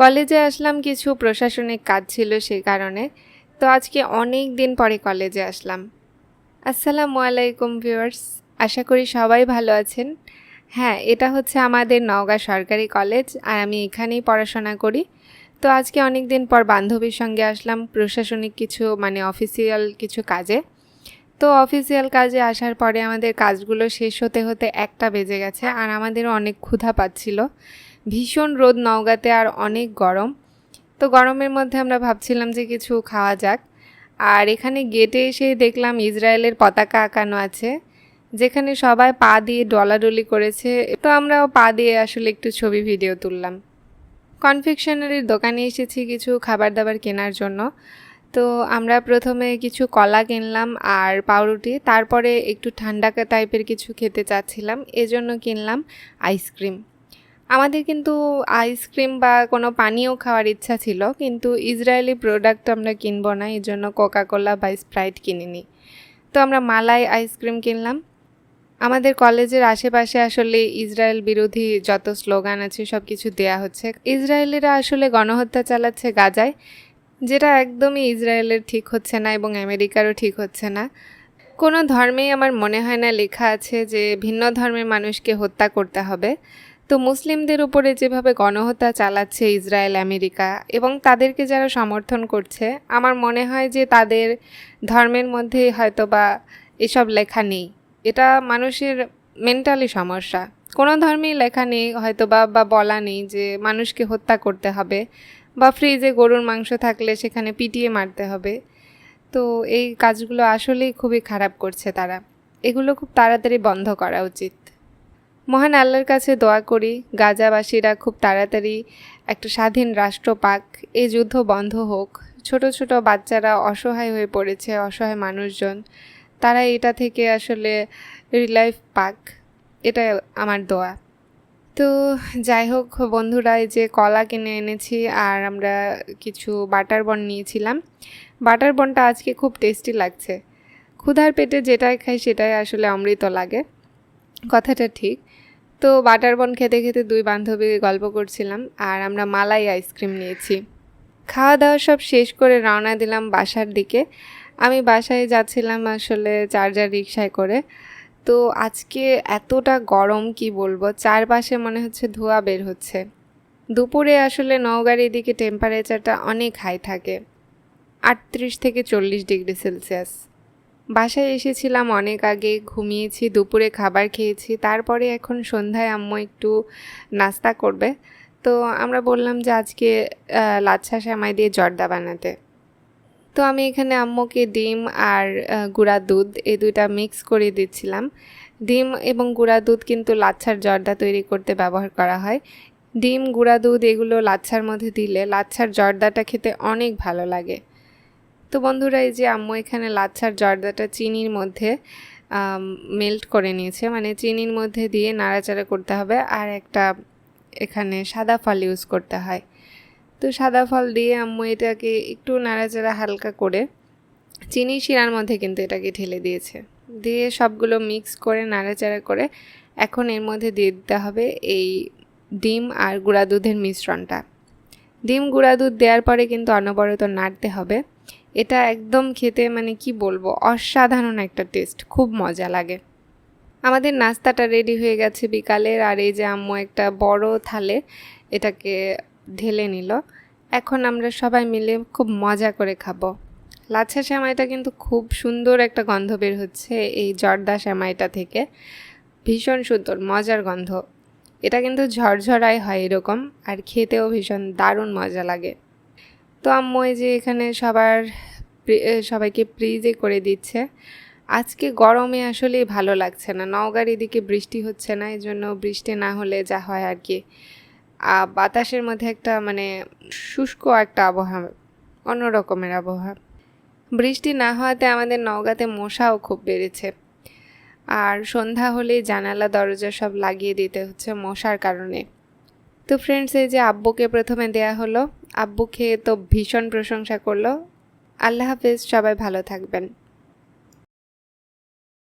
কলেজে আসলাম, কিছু প্রশাসনিক কাজ ছিল সেই কারণে। তো আজকে অনেক দিন পরে কলেজে আসলাম। আসসালামু আলাইকুম ভিউয়ার্স, আশা করি সবাই ভালো আছেন। হ্যাঁ এটা হচ্ছে আমাদের নওগাঁ সরকারি কলেজ, আর আমি এখানেই পড়াশোনা করি। তো আজকে অনেক দিন পর বান্ধবীর সঙ্গে আসলাম প্রশাসনিক কিছু মানে অফিসিয়াল কিছু কাজে। তো অফিসিয়াল কাজে আসার পরে আমাদের কাজগুলো শেষ হতে হতে একটা বেজে গেছে, আর আমাদেরও অনেক ক্ষুধা পাচ্ছিল। ভীষণ রোদ নওগাঁতে আর অনেক গরম। তো গরমের মধ্যে আমরা ভাবছিলাম যে কিছু খাওয়া যাক। আর এখানে গেটে এসে দেখলাম ইসরায়েলের পতাকা আঁকানো আছে, যেখানে সবাই পা দিয়ে ডলাডলি করেছে। তো আমরাও পা দিয়ে আসলে একটু ছবি, ভিডিও তুললাম। কনফেকশনারির দোকানে এসেছি কিছু খাবার দাবার কেনার জন্য। তো আমরা প্রথমে কিছু কলা কিনলাম আর পাউরুটি, তারপরে একটু ঠান্ডা টাইপের কিছু খেতে চাচ্ছিলাম। এজন্য কিনলাম আইসক্রিম। আমাদের কিন্তু আইসক্রিম বা কোনো পানীয় খাওয়ার ইচ্ছা ছিল, কিন্তু ইসরায়েলি প্রোডাক্ট আমরা কিনবো না এই জন্য কোকাকোলা বা স্প্রাইট কিনিনি তো আমরা মালাই আইসক্রিম কিনলাম। আমাদের কলেজের আশেপাশে আসলে ইসরায়েল বিরোধী যত স্লোগান আছে সব কিছু দেয়া হচ্ছে। ইসরায়েলিরা আসলে গণহত্যা চালাচ্ছে গাজায়, যেটা একদমই ইসরায়েলের ঠিক হচ্ছে না এবং আমেরিকারও ঠিক হচ্ছে না। কোনো ধর্মেই আমার মনে হয় না লেখা আছে যে ভিন্ন ধর্মের মানুষকে হত্যা করতে হবে। তো মুসলিমদের উপরে যেভাবে গণহত্যা চালাচ্ছে ইসরায়েল, আমেরিকা এবং তাদেরকে যারা সমর্থন করছে, আমার মনে হয় যে তাদের ধর্মের মধ্যে হয়তো বা এসব লেখা নেই। এটা মানুষের মেন্টালি সমস্যা। কোনো ধর্মেই লেখা নেই হয়তো বা বা বলা নেই যে মানুষকে হত্যা করতে হবে বা ফ্রিজে গরুর মাংস থাকলে সেখানে পিটিয়ে মারতে হবে। তো এই কাজগুলো আসলেই খুবই খারাপ করছে তারা। এগুলো খুব তাড়াতাড়ি বন্ধ করা উচিত। মহান আল্লাহর কাছে দোয়া করি, গাজাবাসীরা খুব তাড়াতাড়ি একটা স্বাধীন রাষ্ট্র পাক এই যুদ্ধ বন্ধ হোক। ছোট ছোট বাচ্চারা অসহায় হয়ে পড়েছে, অসহায় মানুষজন। তারা এটা থেকে আসলে রিলাইফ পাক। এটা আমার দোয়া। তো যাই হোক বন্ধুরা, এই যে কলা কিনে এনেছি আর আমরা কিছু বাটার বন নিয়েছিলাম। বাটার বনটা আজকে খুব টেস্টি লাগছে। ক্ষুধার পেটে যেটাই খাই সেটাই আসলে অমৃত লাগে। কথাটা ঠিক। তো বাটার বন খেতে খেতে দুই বান্ধবী গল্প করছিলাম, আর আমরা মালাই আইসক্রিম নিয়েছি। খাওয়া দাওয়া সব শেষ করে রওনা দিলাম বাসার দিকে। আমি বাসায় যাচ্ছিলাম আসলে চার্জার রিক্সায় করে। তো আজকে এতটা গরম কি বলব, চারপাশে মনে হচ্ছে ধোঁয়া বের হচ্ছে। দুপুরে আসলে নওগাঁর এদিকে টেম্পারেচারটা অনেক হাই থাকে, আটত্রিশ থেকে চল্লিশ ডিগ্রি সেলসিয়াস বাসায় এসেছিলাম অনেক আগে, ঘুমিয়েছি, দুপুরে খাবার খেয়েছি, তারপরে এখন সন্ধ্যায় আম্মু একটু নাস্তা করবে। তো আমরা বললাম যে আজকে লাচ্ছা শ্যামাই দিয়ে জর্দা বানাতে। তো আমি এখানে আম্মুকে ডিম আর গুঁড়া দুধ এই দুইটা মিক্স করে দিচ্ছিলাম। ডিম এবং গুঁড়া দুধ কিন্তু লাচ্ছার জর্দা তৈরি করতে ব্যবহার করা হয়। ডিম, গুঁড়া দুধ এগুলো লাচ্ছার মধ্যে দিলে লাচ্ছার জর্দাটা খেতে অনেক ভালো লাগে। তো বন্ধুরা, এই যে আম্মু এখানে লাচ্ছার জর্দাটা চিনির মধ্যে মেল্ট করে নিয়েছে। মানে চিনির মধ্যে দিয়ে নাড়াচাড়া করতে হবে আর একটা এখানে সাদা ফল ইউজ করতে হয়। তো সাদা ফল দিয়ে আম্মু এটাকে একটু নাড়াচাড়া হালকা করে চিনি শিরার মধ্যে কিন্তু এটাকে ঢেলে দিয়েছে। দিয়ে সবগুলো মিক্স করে, নাড়াচাড়া করে এখন এর মধ্যে দিয়ে দিতে হবে এই ডিম আর গুঁড়া দুধের মিশ্রণটা। ডিম, গুঁড়া দুধ দেওয়ার পরে কিন্তু অনবরত নাড়তে হবে। এটা একদম খেতে মানে কি বলব, অসাধারণ একটা টেস্ট খুব মজা লাগে। আমাদের নাস্তাটা রেডি হয়ে গেছে বিকালের আর এই যে আম্মু একটা বড় থালে এটাকে ঢেলে নিল। এখন আমরা সবাই মিলে খুব মজা করে খাব। লাচ্ছা শ্যামাইটা কিন্তু খুব সুন্দর একটা গন্ধ বের হচ্ছে এই জর্দা শ্যামাইটা থেকে। ভীষণ সুন্দর, মজার গন্ধ। এটা কিন্তু ঝরঝরাই হয় এরকম, আর খেতেও ভীষণ দারুণ মজা লাগে। তো আম্মু এই যে এখানে সবার সবাইকে প্রিজে করে দিচ্ছে। আজকে গরমে আসলেই ভালো লাগছে না। নওগাঁর এদিকে বৃষ্টি হচ্ছে না এই জন্য বৃষ্টি না হলে যা হয় আর কি। বাতাসের মধ্যে একটা মানে শুষ্ক একটা আবহাওয়া অন্য রকমের আবহাওয়া। বৃষ্টি না হওয়াতে আমাদের নওগাঁতে মশাও খুব বেড়েছে। আর সন্ধ্যা হলেই জানালা, দরজা সব লাগিয়ে দিতে হচ্ছে মশার কারণে। তো ফ্রেন্ডস এই যে আব্বুকে প্রথমে দেয়া হলো আব্বু খেয়ে তো ভীষণ প্রশংসা করল। আল্লাহ হাফেজ সবাই ভালো থাকবেন।